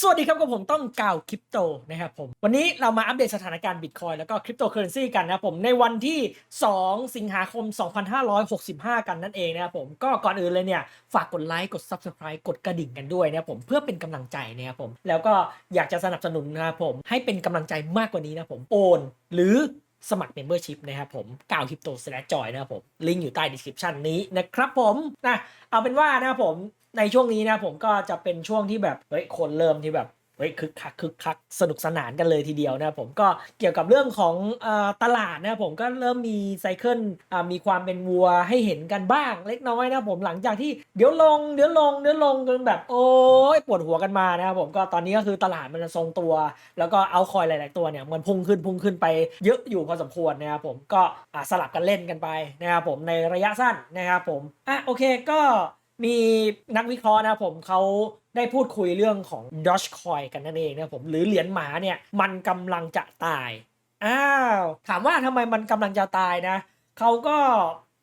สวัสดีครับกับผมต้องกล่าวคริปโตนะครับผม วันนี้เรามาอัปเดตสถานการณ์บิตคอยแล้วก็คริปโตเคอเรนซีกันนะครับผมในวันที่ 2 สิงหาคม 2565 กันนั่นเองนะครับผมก็ก่อนอื่นเลยเนี่ย ฝากกดไลค์กด Subscribe กดกระดิ่งกันด้วยนะครับผมเพื่อเป็นกำลังใจนะครับผม แล้วก็อยากจะสนับสนุนนะครับผม ให้เป็นกำลังใจมากกว่านี้นะครับผมโอน หรือสมัคร Membership นะครับผมกาวคริปโตสแลจอยนะครับผม ลิงก์อยู่ใต้ description นี้นะครับผมนะเอาเป็นว่านะครับผม ในช่วงนี้นะผมก็จะเป็นช่วงที่แบบเฮ้ยคนเริ่มที่แบบเฮ้ยคึกคักคึกคักสนุกสนานกันเลยทีเดียวนะผมก็เกี่ยวกับเรื่องของอตลาดนะผมก็เริ่มมีไซเคิลมีความเป็นวัวให้เห็นกันบ้าง เล็กน้อยนะผมหลังจากที่เดี๋ยวลงเดี๋ยวลงเดี๋ยวลงกันแบบโอ้ยปวดหัวกันมานะครับผมก็ตอนนี้ก็คือตลาดมันทรงตัว แล้วก็เอาคอยหลาย ๆ ตัวเนี่ยมันพุ่งขึ้นพุ่งขึ้นไปเยอะอยู่พอสมควรนะครับผมก็สลับกันเล่นกันไปนะครับผมในระยะสั้นนะครับผมอะโอเคก็ มีนักวิเคราะห์นะครับผมเขาได้พูดคุยเรื่องของดอชคอยกันนั่นเองนะผมหรือเหรียญหมาเนี่ยมันกำลังจะตาย อ้าว ถามว่าทำไมมันกำลังจะตายนะเขาก็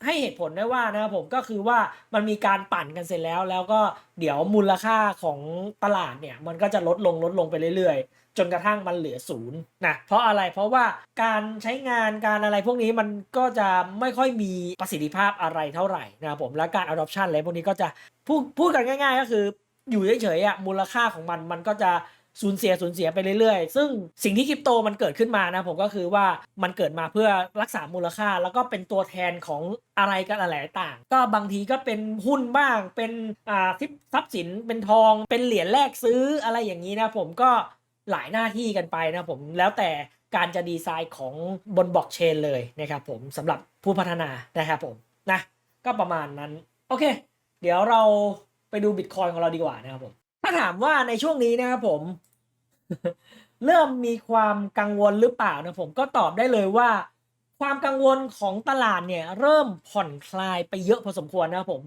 ให้เหตุผลได้ว่านะครับผมก็คือว่ามันมีการปั่นกันเสร็จแล้ว แล้วก็เดี๋ยวมูลค่าของตลาดเนี่ยมันก็จะลดลงลดลงไปเรื่อยๆ จนกระทั่งมันเหลือศูนย์นะเพราะอะไรเพราะว่าการใช้งานการอะไรพวกนี้มันก็จะไม่ค่อยมีประสิทธิภาพอะไรเท่าไหร่นะครับผมและการ adoption อะไรพวกนี้ก็จะพูดพูดกันง่าย ๆ ก็คืออยู่เฉยๆอะมูลค่าของมันมันก็จะ สูญเสียสูญเสียไปเรื่อยๆ ซึ่งสิ่งที่คริปโตมันเกิดขึ้นมานะผมก็คือว่ามันเกิดมาเพื่อรักษามูลค่า แล้วก็เป็นตัวแทนของอะไรกันอะไรต่าง ก็บางทีก็เป็นหุ้นบ้าง เป็นอ่าทรัพย์สินเป็นทอง เป็นเหรียญแลกซื้ออะไรอย่างนี้นะผมก็หลายหน้าที่กันไปนะผมแล้วแต่การจะดีไซน์ของบนบล็อกเชนเลยนะครับผมสำหรับผู้พัฒนานะครับผมนะก็ประมาณนั้น โอเค เดี๋ยวเราไปดูบิตคอยของเราดีกว่านะครับผมาถามว่าในช่วงนี้นะครับผม เริ่มมีความกังวลหรือเปล่านะผมก็ตอบได้เลยว่า ความกังวลของตลาดเนี่ยเริ่มผ่อนคลายไปเยอะพอสมควรนะครับผม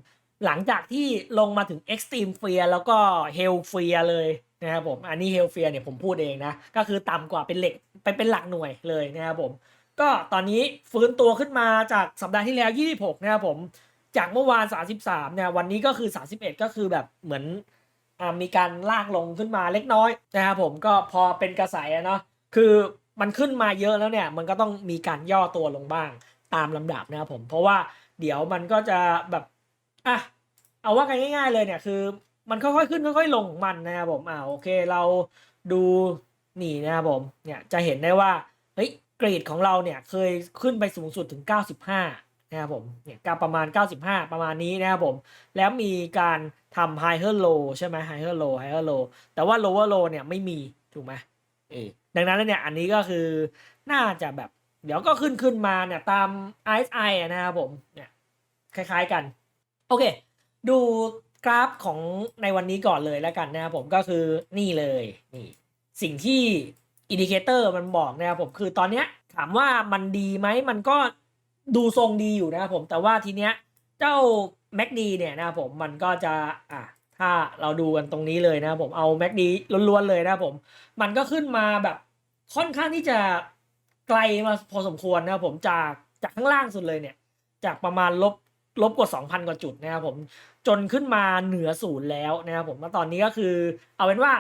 หลังจากที่ลงมาถึง Extreme Fear แล้วก็ Hell Fear เลยนะครับผม อันนี้ Hell Fear เนี่ยผมพูดเองนะ ก็คือต่ำกว่าเป็นเหล็กไปเป็นหลักหน่วยเลยนะครับผม ก็ตอนนี้ฟื้นตัวขึ้นมาจากสัปดาห์ที่แล้ว 26 นะครับผม จากเมื่อวาน 33เนี่ยวันนี้ก็คือ 31 ก็คือแบบเหมือน มีการลากลงขึ้นมาเล็กน้อยนะครับผมก็พอเป็นกระแสเนาะคือมันขึ้นมาเยอะแล้วเนี่ย มันก็ต้องมีการย่อตัวลงบ้างตามลำดับนะครับผมเพราะว่าเดี๋ยวมันก็จะแบบอะเอาว่ากันง่าย ๆ เลยเนี่ยคือ มันค่อยๆขึ้นค่อย ๆ ลงของมันนะครับผมอ่าโอเคเราดูนี่นะครับผมเนี่ยจะเห็นได้ว่าเฮ้ยเกรดของเราเนี่ยเคยขึ้นไปสูงสุดถึง 95 นะครับผมเนี่ยก็ประมาณ 95 ประมาณนี้นะครับผม แล้วมีการทำ higher low ใช่ไหม higher low higher low แต่ว่า lower low เนี่ยไม่มีถูกไหมเออดังนั้นแล้วเนี่ยอันนี้ก็คือน่าจะแบบ เดี๋ยวก็ขึ้นขึ้นมาเนี่ยตาม RSI อะนะครับผมเนี่ยคล้ายๆกัน โอเค ดูกราฟของในวันนี้ก่อนเลยแล้วกันนะครับผมก็คือนี่เลยนี่สิ่งที่อินดิเคเตอร์มันบอกนะครับผมคือตอนเนี้ยถามว่ามันดีไหมมันก็ ดูทรงดีอยู่นะครับผมแต่ว่าทีเนี้ยเจ้า MACD เนี่ยนะครับผมมันก็จะอะถ้าเราดูกันตรงนี้เลยนะครับผมเอา MACD ล้วนๆเลยนะครับผม มันก็ขึ้นมาแบบค่อนข้างที่จะไกลมาพอสมควรนะครับผมจากจากข้างล่างสุดเลยเนี่ย จากประมาณลบลบกว่า 2,000 กว่าจุดนะครับผมจนขึ้นมาเหนือศูนย์แล้วนะครับผมมาตอนนี้ก็คือ เอาเป็นว่า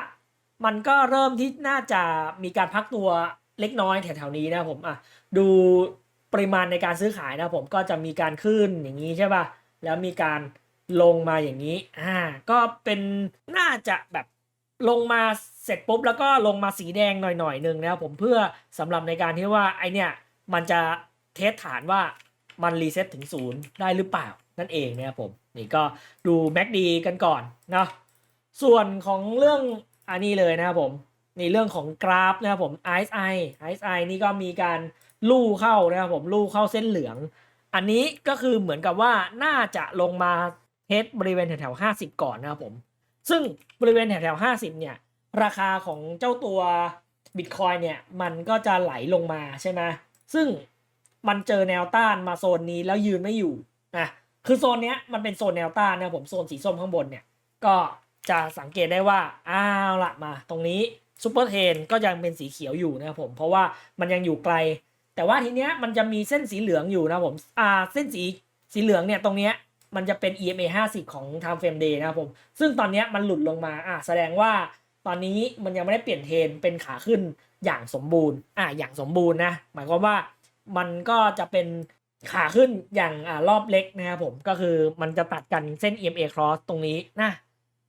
มันก็เริ่มที่น่าจะมีการพักตัวเล็กน้อยแถวๆนี้นะครับผมอะดู ปริมาณในการซื้อขายนะผมก็จะมีการขึ้นอย่างนี้ใช่ป่ะแล้วมีการลงมาอย่างนี้อ่าก็เป็นน่าจะแบบลงมาเสร็จปุ๊บแล้วก็ลงมาสีแดงหน่อยๆหนึ่งนะครับผมเพื่อสำหรับในการที่ว่าไอเนี่ยมันจะเทสฐานว่ามันรีเซ็ตถึงศูนย์ได้หรือเปล่านั่นเองนะครับผมนี่ก็ดู MACD กันก่อนเนาะส่วนของเรื่องอันนี้เลยนะครับผมนี่เรื่องของกราฟนะครับผม RSI RSI นี่ก็มีการลู่เข้านะครับผมลู่เข้าเส้นเหลือง อันนี้ก็คือเหมือนกับว่าน่าจะลงมาเทสบริเวณแถวๆ50ก่อนนะครับผม ซึ่งบริเวณแถวๆ50เนี่ย ราคาของเจ้าตัว Bitcoin เนี่ย มันก็จะไหลลงมาใช่ไหมซึ่งมันเจอแนวต้านมาโซนนี้แล้วยืนไม่อยู่นะคือโซนเนี้ยมันเป็นโซนแนวต้านนะผมโซนสีส้มข้างบนเนี่ยก็จะสังเกตได้ว่าอ้าวละมา ตรงนี้ซูเปอร์เทนก็ยังเป็นสีเขียวอยู่นะครับผมเพราะว่ามันยังอยู่ไกล แต่ว่าทีเนี้ยมันจะมีเส้นสีเหลืองอยู่นะผมอ่าเส้นสีสีเหลืองเนี่ยตรงเนี้ยมันจะเป็น EMA 50 ของ Time Frame Day นะครับผม ซึ่งตอนเนี้ยมันหลุดลงมา อ่าแสดงว่าตอนนี้มันยังไม่ได้เปลี่ยนเทรนเป็นขาขึ้นอย่างสมบูรณ์ อ่าอย่างสมบูรณ์นะ หมายความว่ามันก็จะเป็นขาขึ้นอย่างอ่ารอบเล็กนะครับผม ก็คือมันจะตัดกันเส้น EMA cross ตรงนี้นะ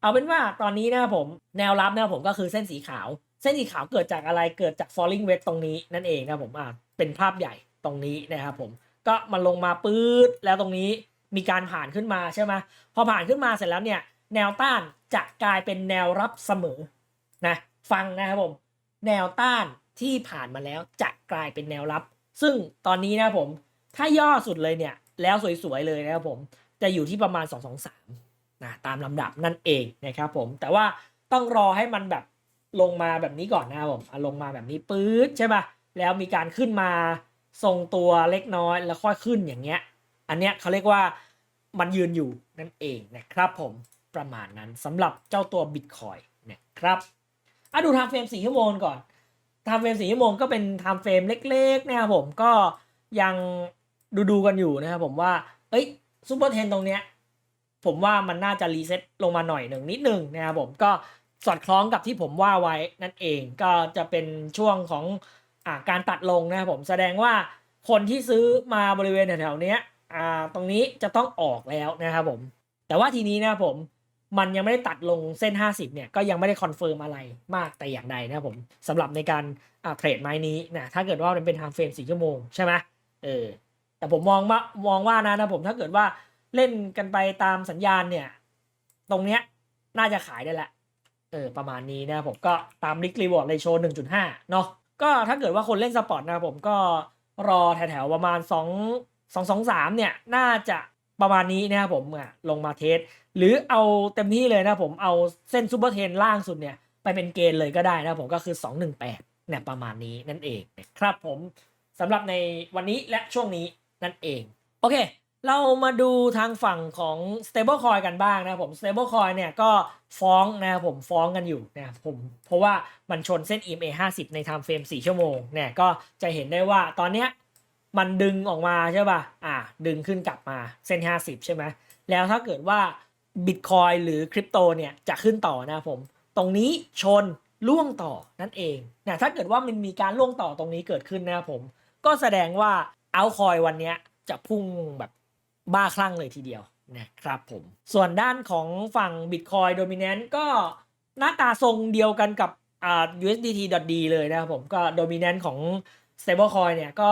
เอาเป็นว่าตอนนี้นะครับผมแนวรับนะครับผมก็คือเส้นสีขาว ส้นสีขาวเกิดจากอะไรเกิดจาก falling wedge ตรงนี้นั่นเองนะผมอ่าเป็นภาพใหญ่ตรงนี้นะครับผมก็มันลงมาปื๊ดแล้วตรงนี้มีการผ่านขึ้นมาใช่ไหมพอผ่านขึ้นมาเสร็จแล้วเนี่ยแนวต้านจะกลายเป็นแนวรับเสมอนะฟังนะครับผมแนวต้านที่ผ่านมาแล้วจะกลายเป็นแนวรับ ซึ่งตอนนี้นะผมถ้าย่อสุดเลยเนี่ยแล้วสวยๆเลยนะครับผมจะอยู่ที่ประมาณ 223นะตามลำดับนั่นเองนะครับผมแต่ว่าต้องรอให้มันแบบ ลงมาแบบนี้ก่อนนะครับผมอะลงมาแบบนี้ปื๊ดใช่ปะแล้วมีการขึ้นมาทรงตัวเล็กน้อยแล้วค่อยขึ้นอย่างเงี้ย อันเนี้ยเขาเรียกว่ามันยืนอยู่นั่นเองนะครับผมประมาณนั้นสำหรับเจ้าตัว Bitcoin นะครับอะดูไทม์เฟรม4ชั่วโมงก่อนไทม์เฟรม4ชั่วโมงก็เป็นไทม์เฟรมเล็กๆนะครับผมก็ยังดูดูๆกันอยู่นะครับผมว่า เอ้ยซูเปอร์เทนตรงเนี้ยผมว่ามันน่าจะรีเซ็ตลงมาหน่อยหนึ่งนิดหนึ่งนะครับผมก็ สอดคล้องกับที่ผมว่าไว้นั่นเองก็จะเป็นช่วงของอ่าการตัดลงนะครับผมแสดงว่าคนที่ซื้อมาบริเวณแถวๆเนี้ยอ่าตรงนี้จะต้องออกแล้วนะครับผม แต่ว่าทีนี้นะครับผมมันยังไม่ได้ตัดลงเส้น 50 เนี่ยก็ยังไม่ได้คอนเฟิร์มอะไรมากแต่อย่างใดนะครับผมสำหรับในการเทรดไม้นี้นะถ้าเกิดว่ามันเป็นทม์เฟรม4ชั่วโมงใช่ไหมเออแต่ผมมองว่ามองว่านะนะผมถ้าเกิดว่าเล่นกันไปตามสัญญาณเนี่ย ตรงเนี้ยน่าจะขายได้แหละ เออประมาณนี้นะครับผมก็ตามลิกรีวอร์ดเลยโชว์1.5เนาะก็ถ้าเกิดว่าคนเล่นสปอร์ตนะผมก็รอแถวๆประมาณ2 2 2 3เนี่ยน่าจะประมาณนี้นะครับผมอะลงมาเทส หรือเอาเต็มที่เลยนะผมเอาเส้นซูเปอร์เทนล่างสุดเนี่ยไปเป็นเกณฑ์เลยก็ได้นะผมก็คือ 218เนี่ยประมาณนี้นั่นเองนะครับผมสำหรับในวันนี้และช่วงนี้นั่นเอง โอเค เรามาดูทางฝั่งของ stablecoin กันบ้างนะครับผม stablecoin เนี่ยก็ฟ้องนะครับผมฟ้องกันอยู่นะผมเพราะว่ามันชนเส้น EMA 50 ใน time frame 4 ชั่วโมงเนี่ยก็จะเห็นได้ว่าตอนเนี้ยมันดึงออกมาใช่ป่ะอ่าดึงขึ้นกลับมาเส้น 50 ใช่ไหมแล้วถ้าเกิดว่า Bitcoin หรือคริปโตเนี่ยจะขึ้นต่อนะครับผม ตรงนี้ชนล่วงต่อนั่นเองนะถ้าเกิดว่ามันมีการล่วงต่อตรงนี้เกิดขึ้นนะครับผม ก็แสดงว่าเอาคอยวันนี้จะพุ่งแบบ บ้าคลั่งเลยทีเดียวนะครับผม ส่วนด้านของฝั่ง Bitcoin Dominant ก็หน้าตาทรงเดียวกันกับอ่า USDT.D เลยนะครับผมก็ Dominant ของ Stablecoin เนี่ยก็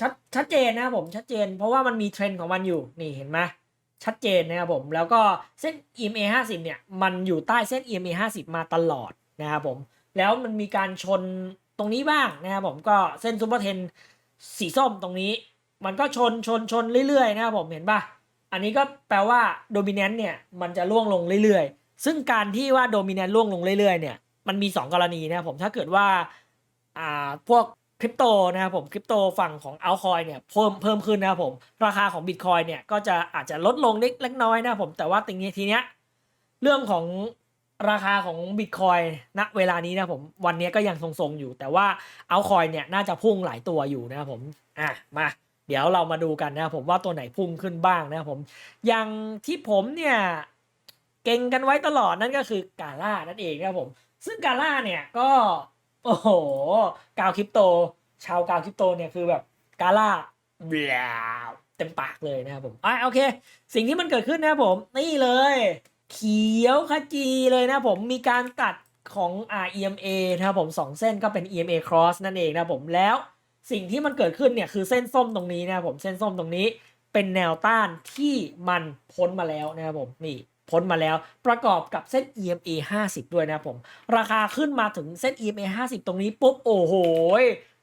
ชัดชัดเจนนะครับผมชัดเจน เพราะว่ามันมีเทรนด์ของมันอยู่นี่เห็นไหมชัดเจนนะครับผมแล้วก็เส้น EMA 50 เนี่ย มันอยู่ใต้เส้น EMA 50 มาตลอดนะครับผมแล้วมันมีการชนตรงนี้บ้างนะครับผมก็เส้นซูเปอร์เทนสีส้มตรงนี้ มันก็ชนชนชนเรื่อยๆนะครับผมเห็นป่ะอันนี้ก็แปลว่าโดมิ n น n เนี่ยมันจะล่วงลงเรื่อยๆ ซึ่งการที่ว่าโดมิ n น n ล่วงลงเรื่อยๆเนี่ยมันมี 2 กรณีนะครับผมถ้าเกิดว่าอ่าพวกคริปโตนะครับผมคริปโตฝั่งของเอาคอยเนี่ยเพิ่มเพิ่มขึ้นนะครับผมราคาของบิตคอยเนี่ยก็จะอาจจะลดลงเล็กน้อยนะครับผมแต่ว่าติงนี้ทีเนี้ยเรื่องของราคาของบิตคอยณเวลานี้นะผมวันนี้ก็ยังทรงๆอยู่ แต่ว่าเอาคอยเนี่ยน่าจะพุ่งหลายตัวอยู่นะครับผมอะมา เดี๋ยวเรามาดูกันนะครับผมว่าตัวไหนพุ่งขึ้นบ้างนะครับผมอย่างที่ผมเนี่ยเก่งกันไว้ตลอดนั่นก็คือกาล่านั่นเองนะครับผม ซึ่งกาล่าเนี่ยก็ โอ้โห กาวคริปโต ชาวกาวคริปโตเนี่ยคือแบบกาล่าเบลวเต็มปากเลยนะครับผมอะโอเค สิ่งที่มันเกิดขึ้นนะครับผม นี่เลย เขียวขจีเลยนะครับผมมีการตัดของอ่า EMA นะครับผมสองเส้นก็เป็น EMA cross นั่นเองนะครับผมแล้ว สิ่งที่มันเกิดขึ้นเนี่ยคือเส้นส้มตรงนี้นะครับผมเส้นส้มตรงนี้เป็นแนวต้านที่มันพ้นมาแล้วนะครับผมนี่พ้นมาแล้วประกอบกับเส้น EMA 50 ด้วยนะครับผม ราคาขึ้นมาถึงเส้น EMA 50 ตรงนี้ปุ๊บ โอ้โห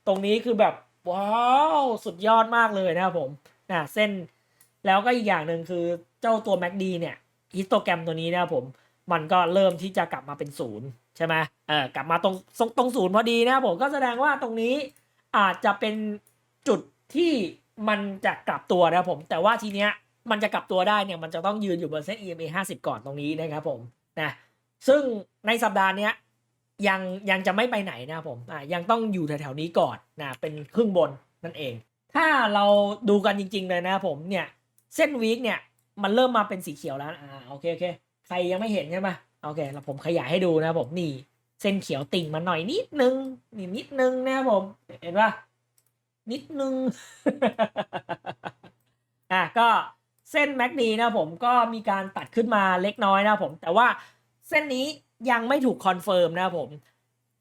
ตรงนี้คือแบบ ว้าว สุดยอดมากเลยนะครับผมนะเส้นแล้วก็อีกอย่างหนึ่งคือเจ้าตัว MACD เนี่ยฮิสโตแกรมตัวนี้นะครับผม มันก็เริ่มที่จะกลับมาเป็นศูนย์ใช่ไหมเออกลับมาตรงตรงศูนย์พอดีนะครับผมก็แสดงว่าตรงนี้ อาจจะเป็นจุดที่มันจะกลับตัวนะผม แต่ว่าทีเนี้ยมันจะกลับตัวได้เนี่ยมันจะต้องยืนอยู่บนเส้น EMA 50 ก่อนตรงนี้นะครับผมนะซึ่งในสัปดาห์เนี้ยยังยังจะไม่ไปไหนนะผมอ่ายังต้องอยู่แถวๆนี้ก่อนนะเป็นครึ่งบนนั่นเอง ถ้าเราดูกันจริง ๆ เลยนะผมเนี่ยเส้นวีคเนี่ยมันเริ่มมาเป็นสีเขียวแล้วอ่าโอเคโอเคใครยังไม่เห็นใช่ไหมโอเคแล้วผมขยายให้ดูนะผมนี่ เส้นเขียวติ่งมาหน่อยนิดนึงนี่นิดนึงนะครับผม เห็นปะนิดนึง อะก็เส้นแม็กนีนะผมก็มีการตัดขึ้นมาเล็กน้อยนะผม แต่ว่าเส้นนี้ยังไม่ถูกคอนเฟิร์มนะผม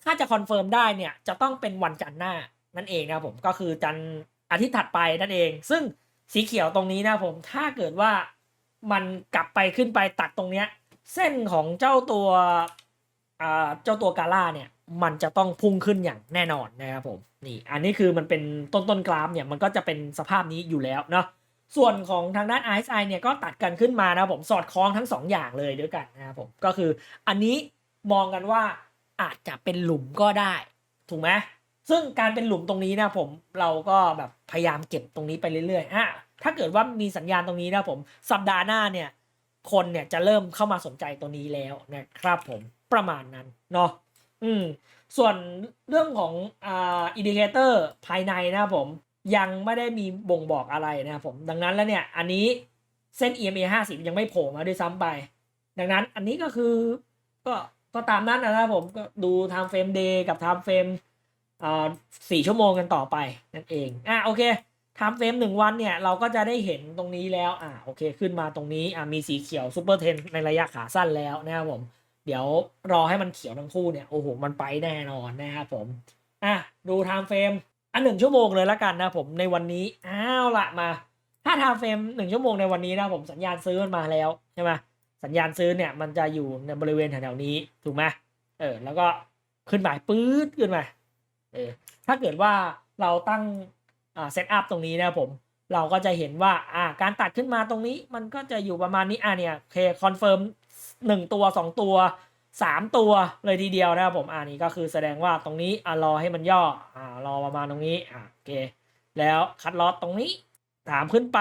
ถ้าจะคอนเฟิร์มได้เนี่ย จะต้องเป็นวันจันทร์หน้านั่นเองนะผมก็คือจันทร์อาทิตย์ถัดไปนั่นเอง ซึ่งสีเขียวตรงนี้นะผมถ้าเกิดว่ามันกลับไปขึ้นไปตัดตรงเนี้ย เส้นของเจ้าตัว เจ้าตัวกาล่าเนี่ยมันจะต้องพุ่งขึ้นอย่างแน่นอนนะครับผมนี่อันนี้คือมันเป็นต้นต้นกราฟเนี่ยมันก็จะเป็นสภาพนี้อยู่แล้วเนาะส่วนของทางด้าน RSI เนี่ยก็ตัดกันขึ้นมานะผมสอดคล้องทั้งสองอย่างเลยด้วยกันนะครับผมก็คืออันนี้มองกันว่าอาจจะเป็นหลุมก็ได้ ถูกไหมซึ่งการเป็นหลุมตรงนี้นะผมเราก็แบบพยายามเก็บตรงนี้ไปเรื่อยๆอะถ้าเกิดว่ามีสัญญาณตรงนี้นะผมสัปดาห์หน้าเนี่ยคนเนี่ยจะเริ่มเข้ามาสนใจตัวนี้แล้วนะครับผม ประมาณนั้นเนาะอืมส่วนเรื่องของอ่าอินดิเคเตอร์ภายในนะครับผมยังไม่ได้มีบ่งบอกอะไรนะครับผมดังนั้นแล้วเนี่ยอันนี้เส้น EMA 50 ยังไม่โผล่มาด้วยซ้ำไป ดังนั้นอันนี้ก็คือก็ก็ตามนั้นนะครับผมก็ดู time frame day กับ time frame อ่าสี่ชั่วโมงกันต่อไปนั่นเองอะโอเคไทม์เฟรมหนึ่งวันเนี่ยเราก็จะได้เห็นตรงนี้แล้วอ่าโอเคขึ้นมาตรงนี้อ่ามีสีเขียวซูเปอร์เทนในระยะขาสั้นแล้วนะครับผม เดี๋ยวรอให้มันเขียวทั้งคู่เนี่ย โอ้โห มันไปแน่นอนนะครับผม อะ ดูไทม์เฟรมอันหนึ่งชั่วโมงเลยละกันนะผมในวันนี้ อ้าวละมา ถ้าไทม์เฟรมหนึ่งชั่วโมงในวันนี้นะผมสัญญาณซื้อมันมาแล้วใช่ไหมสัญญาณซื้อเนี่ยมันจะอยู่ในบริเวณแถวๆนี้ถูกไหมเออ แล้วก็ขึ้นมาปื๊ดขึ้นมาเออ ถ้าเกิดว่าเราตั้งอ่าเซตอัพตรงนี้นะผมเราก็จะเห็นว่าอ่าการตัดขึ้นมาตรงนี้มันก็จะอยู่ประมาณนี้อ่าเนี่ยโอเคคอนเฟิร์ม หนึ่งตัวสองตัวสามตัวเลยทีเดียวนะครับผมอ่านี่ก็คือแสดงว่าตรงนี้อ่ารอให้มันย่ออ่ารอประมาณตรงนี้อ่าโอเค แล้วคัดลอตตรงนี้ถามขึ้นไป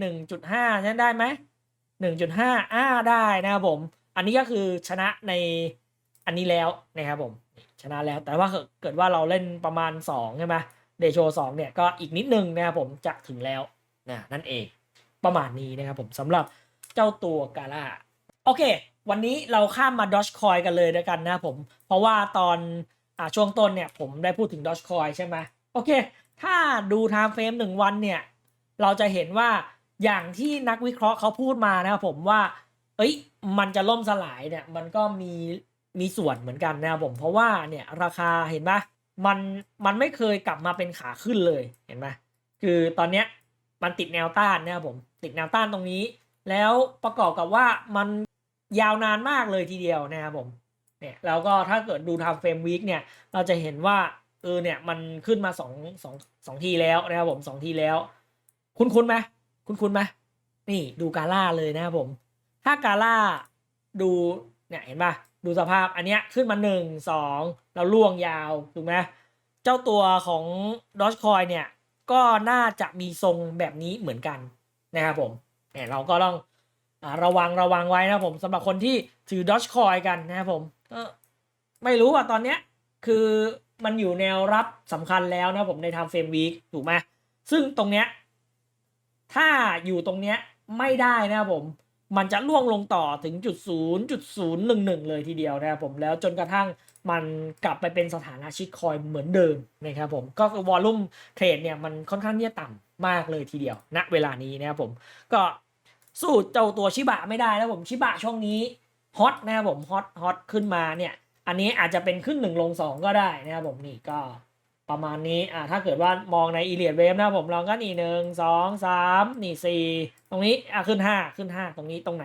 หนึ่งจุดห้าใช่ได้ไหมหนึ่งจุดห้าอ่าได้นะครับผม อันนี้ก็คือชนะในอันนี้แล้วนะครับผมชนะแล้วแต่ว่าเกิดว่าเราเล่นประมาณสองใช่ไหมเดโชสองเนี่ยก็อีกนิดนึงนะครับผมจะถึงแล้วนะนั่นเองประมาณนี้นะครับผมสำหรับเจ้าตัวกาล่า โอเค วันนี้เราข้ามมาดอชคอยกันเลยด้วยกันนะผม เพราะว่าตอนอ่าช่วงต้นเนี่ยผมได้พูดถึงดอชคอยใช่ไหมโอเค ถ้าดูไทม์เฟรมหนึ่งวันเนี่ย เราจะเห็นว่าอย่างที่นักวิเคราะห์เขาพูดมานะครับผมว่า เอ้ย มันจะล่มสลายเนี่ย มันก็มีมีส่วนเหมือนกันนะครับผม เพราะว่าเนี่ยราคาเห็นปะมันมันไม่เคยกลับมาเป็นขาขึ้นเลยเห็นไหมคือตอนเนี้ยมันติดแนวต้านนะครับผม ติดแนวต้านตรงนี้ แล้วประกอบกับว่ามัน ยาวนานมากเลยทีเดียวนะครับผมเนี่ยแล้วก็ถ้าเกิดดู time frame week เนี่ยเราจะเห็นว่าเออเนี่ยมันขึ้นมาสองสองสองทีแล้วนะครับผมสองทีแล้ว คุ้นคุ้นไหมคุ้นคุ้นไหมนี่ดูกาล่าเลยนะครับผม ถ้ากาล่าดูเนี่ยเห็นป่ะดูสภาพอันเนี้ยขึ้นมาหนึ่งสองแล้วล่วงยาวถูกไหมเจ้าตัวของดอ g คอยเนี่ยก็น่าจะมีทรงแบบนี้เหมือนกันนะครับผมเนี่ยเราก็ต้อง ระวังระวังไว้นะผมสำหรับคนที่ถือดอ g คอยกันนะครับผมก็ไม่รู้ว่าตอนเนี้ยคือมันอยู่แนวรับสำคัญแล้วนะผมใน time frame week ถูกไหมซึ่งตรงเนี้ยถ้าอยู่ตรงเนี้ยไม่ได้นะครับผมมันจะล่วงลงต่อถึงจุดศูนย์จุดศูนย์หนึ่งหนึ่งเลยทีเดียวนะครับผมแล้วจนกระทั่งมันกลับไปเป็นสถานะชิดคอยเหมือนเดิมนะครับผมก็คือวอลลุ่มเทรดเนี่ยมันค่อนข้างที่จะต่ำมากเลยทีเดียวณเวลานี้นะครับผมก็ สู้เจ้าตัวชิบะไม่ได้นะผมชิบะช่วงนี้ฮอตนะครับผมฮอตฮอตขึ้นมาเนี่ย อันนี้อาจจะเป็นขึ้นหนึ่งลงสองก็ได้นะครับผมนี่ก็ประมาณนี้อ่าถ้าเกิดว่ามองในอีเลียดเวฟนะผมลองก็นี่หนึ่งสองสามนี่สี่ตรงนี้อะขึ้นห้าขึ้นห้าตรงนี้ตรงไหน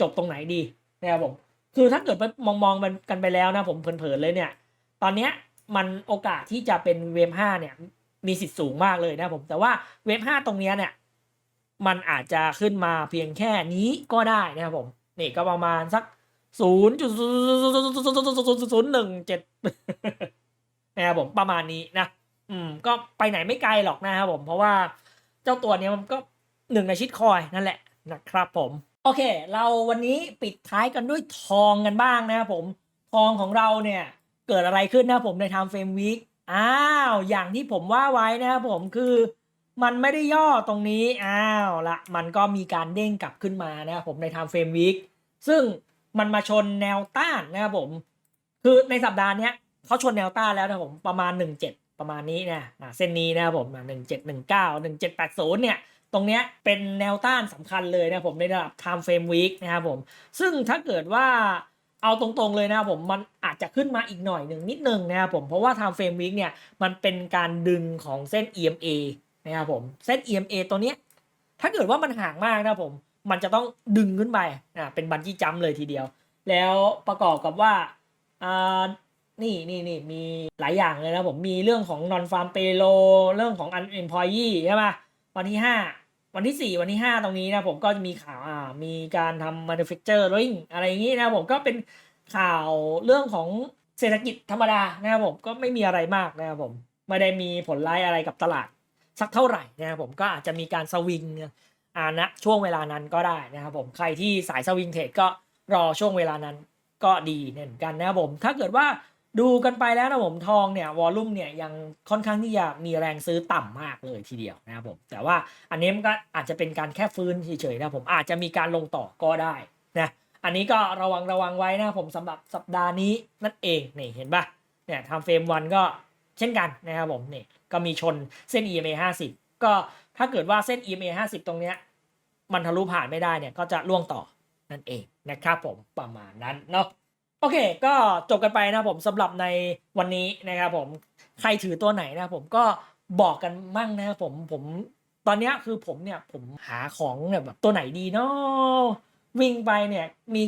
จบตรงไหนดีนะครับผมคือถ้าเกิดไปมองมองกันไปแล้วนะผมเผลอๆเลยเนี่ย ตอนเนี้ยมันโอกาสที่จะเป็นเวฟห้าเนี่ยมีสิทธิ์สูงมากเลยนะผมแต่ว่าเวฟห้าตรงเนี้ยเนี่ย มันอาจจะขึ้นมาเพียงแค่นี้ก็ได้นะครับผม นี่ก็ประมาณสักศูนย์จุดศูนย์หนึ่งเจ็ดนะครับผมประมาณนี้นะ อืม ก็ไปไหนไม่ไกลหรอกนะครับผม เพราะว่าเจ้าตัวเนี้ยมันก็หนึ่งในชิดคอยนั่นแหละนะครับผม โอเค เราวันนี้ปิดท้ายกันด้วยทองกันบ้างนะครับผม ทองของเราเนี่ยเกิดอะไรขึ้นนะครับผมใน time frame week อ้าว อย่างที่ผมว่าไว้นะครับผมคือ มันไม่ได้ย่อตรงนี้ อ้าวละมันก็มีการเด้งกลับขึ้นมานะครับผมใน time frame week ซึ่งมันมาชนแนวต้านนะครับผม คือในสัปดาห์เนี้ยเขาชนแนวต้านแล้วนะผมประมาณ 17 ประมาณนี้นะเส้นนี้นะครับผมอ่า1719 1780 เนี่ย ตรงเนี้ยเป็นแนวต้านสำคัญเลยนะผมในระดับ time frame week นะครับผม ซึ่งถ้าเกิดว่าเอาตรงๆเลยนะครับผมมันอาจจะขึ้นมาอีกหน่อยหนึ่งนิดนึงนะครับผม เพราะว่า time frame week เนี่ยมันเป็นการดึงของเส้น EMA นะครับผมเส้น EMA ตัวเนี้ยถ้าเกิดว่ามันห่างมากนะผมมันจะต้องดึงขึ้นไปอ่าเป็นบันจี้จัมเลยทีเดียว แล้วประกอบกับว่าอ่านี่นี่นี่มีหลายอย่างเลยนะผมมีเรื่องของ non farm payroll เรื่องของ unemployee ใช่ปะวันที่ 5 วันที่ 4 วันที่ 5 ตรงนี้นะผมก็จะมีข่าวอ่ามีการทำ manufacturing อะไรอย่างนี้นะผมก็เป็นข่าวเรื่องของเศรษฐกิจธรรมดานะครับผมก็ไม่มีอะไรมากนะครับผมไม่ได้มีผลร้ายอะไรกับตลาด สักเท่าไหร่นะครับผมก็อาจจะมีการสวิงอ่าณช่วงเวลานั้นก็ได้นะครับผมใครที่สายสวิงเทรดก็รอช่วงเวลานั้นก็ดีเหมือนกันนะครับผมถ้าเกิดว่าดูกันไปแล้วนะผมทองเนี่ยวอลลุ่มเนี่ยยังค่อนข้างที่จะมีแรงซื้อต่ำมากเลยทีเดียวนะครับผมแต่ว่าอันนี้มันก็อาจจะเป็นการแค่ฟื้นเฉยๆนะผมอาจจะมีการลงต่อก็ได้นะอันนี้ก็ระวังระวังไว้นะผมสำหรับสัปดาห์นี้นั่นเองนี่เห็นปะเนี่ยทำเฟรมวันก็เช่นกันนะครับผมนี่ ก็มีชนเส้น EMA 50 ก็ถ้าเกิดว่าเส้น EMA 50 ตรงเนี้ยมันทะลุผ่านไม่ได้เนี่ยก็จะล่วงต่อนั่นเองนะครับผมประมาณนั้นเนาะโอเค ก็จบกันไปนะผมสำหรับในวันนี้นะครับผมใครถือตัวไหนนะผมก็บอกกันมั่งนะครับผมผมตอนนี้คือผมเนี่ยผมหาของเนี่ยแบบตัวไหนดีเนาะวิ่งไปเนี่ยมี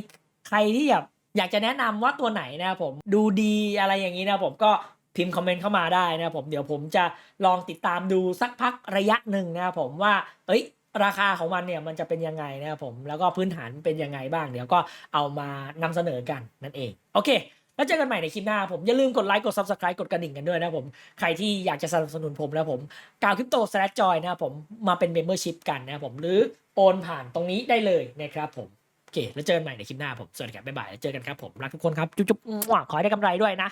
ใครที่แบบอยากจะแนะนำว่าตัวไหนนะครับผมดูดีอะไรอย่างนี้นะผมก็ พิมพ์คอมเมนต์เข้ามาได้นะครับผมเดี๋ยวผมจะลองติดตามดูสักพักระยะหนึ่งนะครับผมว่า เอ้ยราคาของมันเนี่ยมันจะเป็นยังไงนะครับผมแล้วก็พื้นฐานเป็นยังไงบ้าง เดี๋ยวก็เอามานำเสนอกันนั่นเอง โอเค แล้วเจอกันใหม่ในคลิปหน้าผม อย่าลืมกดไลค์กด subscribe กดกระดิ่งกันด้วยนะผม ใครที่อยากจะสนับสนุนผมแล้วผมกาวคริปโตสแลจอยนะผมมาเป็น membership กันนะผมหรือโอนผ่านตรงนี้ได้เลยนะครับผมโอเค แล้วเจอกันใหม่ในคลิปหน้าผมสวัสดีครับบ๊ายบายแล้วเจอกันครับผมรักทุกคนครับจุ๊บๆขอให้ได้กำไรด้วยนะ